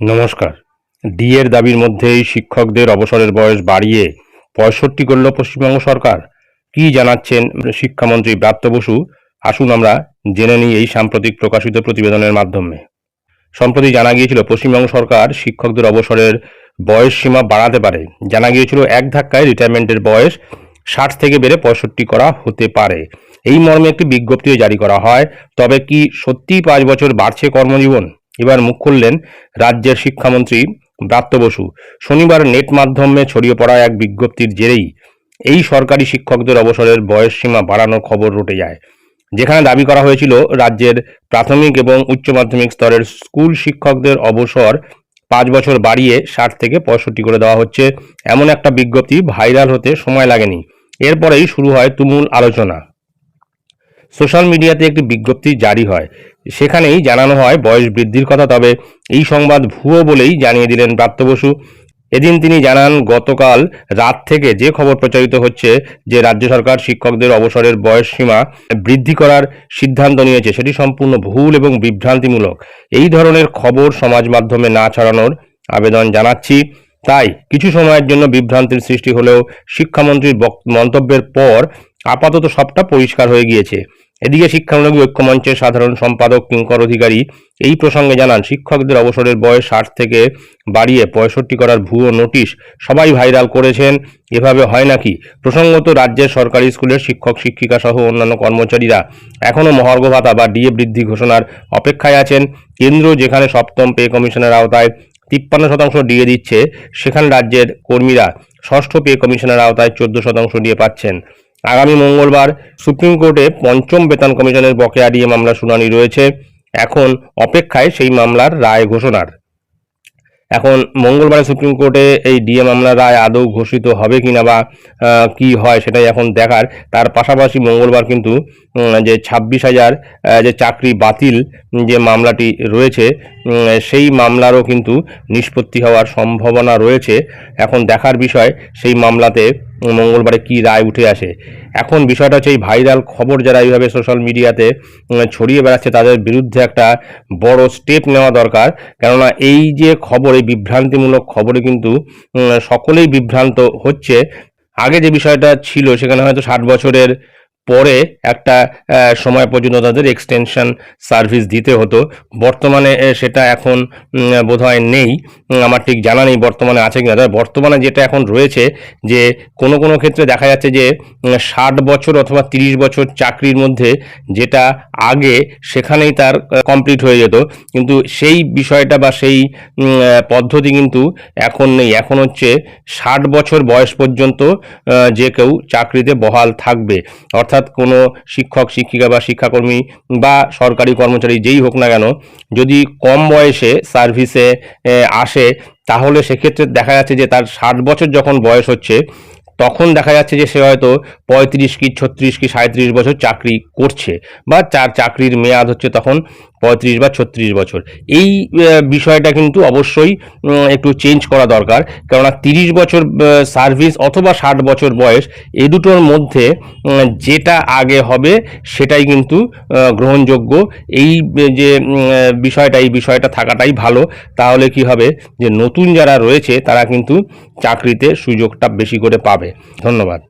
নমস্কার। ডিএর দাবির মধ্যেই শিক্ষকদের অবসরের বয়স বাড়িয়ে পঁয়ষট্টি করল পশ্চিমবঙ্গ সরকার। কি জানাচ্ছেন শিক্ষামন্ত্রী ব্রাত্য বসু? আসুন আমরা জেনে নিই এই সাম্প্রতিক প্রকাশিত প্রতিবেদনের মাধ্যমে। সম্প্রতি জানা গিয়েছিল, পশ্চিমবঙ্গ সরকার শিক্ষকদের অবসরের বয়স সীমা বাড়াতে পারে। জানা গিয়েছিল, এক ধাক্কায় রিটায়ারমেন্টের বয়স ষাট থেকে বেড়ে পঁয়ষট্টি করা হতে পারে। এই মর্মে একটি বিজ্ঞপ্তিও জারি করা হয়। তবে কি সত্যিই পাঁচ বছর বাড়ছে কর্মজীবন? এবার মুখ খুললেন রাজ্যের শিক্ষামন্ত্রী ব্রাত্য বসু। শনিবার নেট মাধ্যমে ছড়িয়ে পড়া এক বিজ্ঞপ্তির জেরেই এই সরকারি শিক্ষকদের অবসরের বয়স সীমা বাড়ানোর খবর রটে যায়। যেখানে দাবি করা হয়েছিল, রাজ্যের প্রাথমিক এবং উচ্চ মাধ্যমিক স্তরের স্কুল শিক্ষকদের অবসর পাঁচ বছর বাড়িয়ে ষাট থেকে পঁয়ষট্টি করে দেওয়া হচ্ছে, এমন একটা বিজ্ঞপ্তি ভাইরাল হতে সময় লাগেনি। এরপরেই শুরু হয় তুমুল আলোচনা। সোশ্যাল মিডিয়াতে একটি বিজ্ঞপ্তি জারি হয়। সেখানেই জানানো হয় বয়স বৃদ্ধির কথা, তবে এই সংবাদ ভুয়ো বলেই জানিয়ে দিলেন প্রাপ্ত বসু। এদিন তিনি জানান, গতকাল রাত থেকে যে খবর প্রচারিত হচ্ছে যে রাজ্য সরকার শিক্ষকদের অবসরের বয়স সীমা বৃদ্ধি করার সিদ্ধান্ত নিয়েছে, সেটি সম্পূর্ণ ভুল এবং বিভ্রান্তিমূলক। এই ধরনের খবর সমাজ মাধ্যমে না ছড়ানোর আবেদন জানাচ্ছি। তাই কিছু সময়ের জন্য বিভ্রান্তির সৃষ্টি হলেও শিক্ষামন্ত্রীর মন্তব্যের পর আপাতত সবটা পরিষ্কার হয়ে গিয়েছে। এদিকে শিক্ষানুরাগী ঐক্যমঞ্চের সাধারণ সম্পাদক কিঙ্কর অধিকারী এই প্রসঙ্গে জানান, শিক্ষকদের অবসরের বয়স ষাট থেকে বাড়িয়ে পঁয়ষট্টি করার ভুয়ো নোটিশ সবাই ভাইরাল করেছেন, এভাবে হয় নাকি? প্রসঙ্গত রাজ্যের সরকারি স্কুলের শিক্ষক, শিক্ষিকা সহ অন্যান্য কর্মচারীরা এখনও মহার্ঘ ভাতা বা ডিএ বৃদ্ধি ঘোষণার অপেক্ষায় আছেন। কেন্দ্র যেখানে সপ্তম পে কমিশনের আওতায় তিপ্পান্ন শতাংশ ডিএ দিচ্ছে, সেখানে রাজ্যের কর্মীরা ষষ্ঠ পে কমিশনের আওতায় চোদ্দ শতাংশ ডিএ পাচ্ছেন। আগামী মঙ্গলবার সুপ্রিম কোর্টে পঞ্চম বেতন কমিশনের বকেয়া ডিএ মামলা শুনানি রয়েছে। এখন অপেক্ষায় সেই মামলার রায় ঘোষণার। এখন মঙ্গলবার সুপ্রিম কোর্টে এই ডিএ মামলার রায় আদৌ ঘোষিত হবে কিনা বা আহ, কি হয় সেটাই এখন দেখার। তার পাশাপাশি মঙ্গলবার কিন্তু যে ছাব্বিশ হাজার যে চাকরি বাতিল যে মামলাটি রয়েছে সেই মামলারও কিন্তু নিষ্পত্তি হওয়ার সম্ভাবনা রয়েছে। এখন দেখার বিষয় সেই মামলাতে মঙ্গলবারে কি রায় উঠে আসে? এখন বিষয়টা হচ্ছে এই ভাইরাল খবর যারা এইভাবে সোশ্যাল মিডিয়াতে ছড়িয়ে বেড়াচ্ছে, তাদের বিরুদ্ধে একটা বড় স্টেপ নেওয়া দরকার। কেননা এই যে খবর, এই বিভ্রান্তিমূলক খবরে কিন্তু সকলেই বিভ্রান্ত হচ্ছে। আগে যে বিষয়টা ছিল, সেখানে হয়তো ষাট বছরের পরে একটা সময় পর্যন্ত তাদের এক্সটেনশন সার্ভিস দিতে হতো। বর্তমানে সেটা এখন বোধহয় নেই। আমার ঠিক জানা নেই বর্তমানে আছে কিনা। তবে বর্তমানে যেটা এখন রয়েছে যে, কোনো কোনো ক্ষেত্রে দেখা যাচ্ছে যে ষাট বছর অথবা তিরিশ বছর চাকরির মধ্যে যেটা আগে, সেখানেই তার কমপ্লিট হয়ে যেত। কিন্তু সেই বিষয়টা বা সেই পদ্ধতি কিন্তু এখন নেই। এখন হচ্ছে ষাট বছর বয়স পর্যন্ত যে কেউ চাকরিতে বহাল থাকবে। অর্থাৎ কোনো শিক্ষক, শিক্ষিকা বা শিক্ষাকর্মী বা সরকারি কর্মচারী যেই হোক না কেন, যদি কম বয়সে সার্ভিসে আসে, তাহলে সেক্ষেত্রে দেখা যাচ্ছে যে তার ষাট বছর যখন বয়স হচ্ছে, তখন দেখা যাচ্ছে যে সে হয়তো পঁয়ত্রিশ কি ছত্রিশ কি সাঁত্রিশ বছর চাকরি করছে বা চার চাকরির মেয়াদ হচ্ছে তখন পঁয়ত্রিশ বা ছত্রিশ বছর। এই বিষয়টা কিন্তু অবশ্যই একটু চেঞ্জ করা দরকার। কেননা তিরিশ বছর সার্ভিস অথবা ষাট বছর বয়স এই দুটোর মধ্যে যেটা আগে হবে, সেটাই কিন্তু গ্রহণযোগ্য। এই যে বিষয়টা, এই বিষয়টা থাকাটাই ভালো। তাহলে কি হবে যে, নতুন যারা রয়েছে, তারা কিন্তু চাকরিতে সুযোগটা বেশি করে পাবে। ধন্যবাদ।